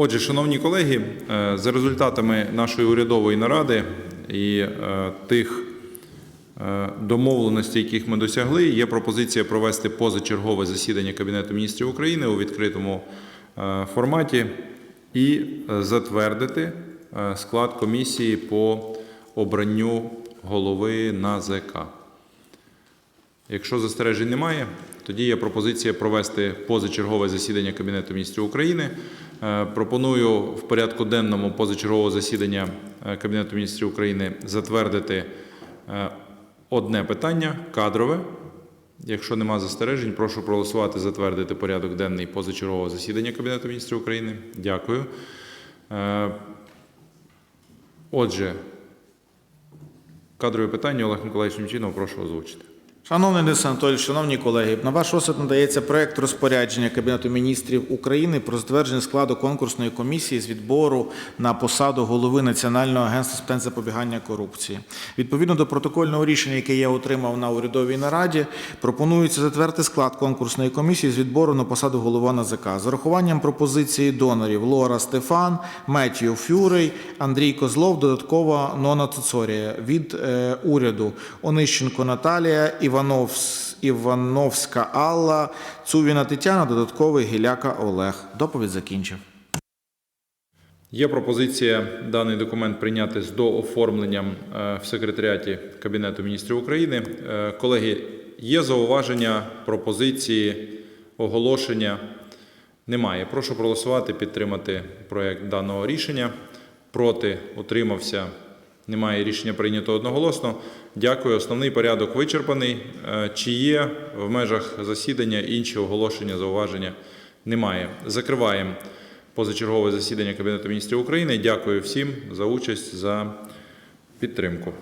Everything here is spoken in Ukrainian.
Отже, шановні колеги, е, за результатами нашої урядової наради і е, тих е, домовленостей, яких ми досягли, є пропозиція провести позачергове засідання Кабінету міністрів України у відкритому форматі і затвердити склад комісії по обранню голови НАЗК. Якщо застережень немає, тоді є пропозиція провести позачергове засідання Кабінету міністрів України. Е, Пропоную в порядку денному позачергового засідання е, Кабінету міністрів України затвердити е, одне питання кадрове. Якщо нема застережень, прошу проголосувати затвердити порядок денний позачергового засідання Кабінету міністрів України. Дякую. Отже, кадрове питання Олег Миколаївич Немчинов, прошу озвучити. Шановний Денис Анатолійович, шановні колеги, на ваш розсуд надається проект розпорядження Кабінету міністрів України про затвердження складу конкурсної комісії з відбору на посаду голови Національного агентства з питань запобігання корупції. Відповідно до протокольного рішення, яке я отримав на урядовій нараді, пропонується затвердити склад конкурсної комісії з відбору на посаду голова НАЗК з урахуванням пропозиції донорів Лора Стефан, Меттью Фюрей, Андрій Козлов, додаткова Нона Цуцорія від е, уряду Онищенко Наталія, Івановс, Івановська Алла, Цувіна Тетяна, додатковий Гіляка Олег. Доповідь закінчив. Є пропозиція даний документ прийняти з дооформленням е, в секретаріаті Кабінету міністрів України. Е, Колеги, є зауваження, пропозиції, оголошення? Немає. Прошу проголосувати, підтримати проект даного рішення. Проти утримався. Немає рішення прийнято одноголосно. Дякую. Основний порядок вичерпаний. Е, Чи є в межах засідання інші оголошення, зауваження? Немає. Закриваємо позачергове засідання Кабінету міністрів України. Дякую всім за участь, за підтримку.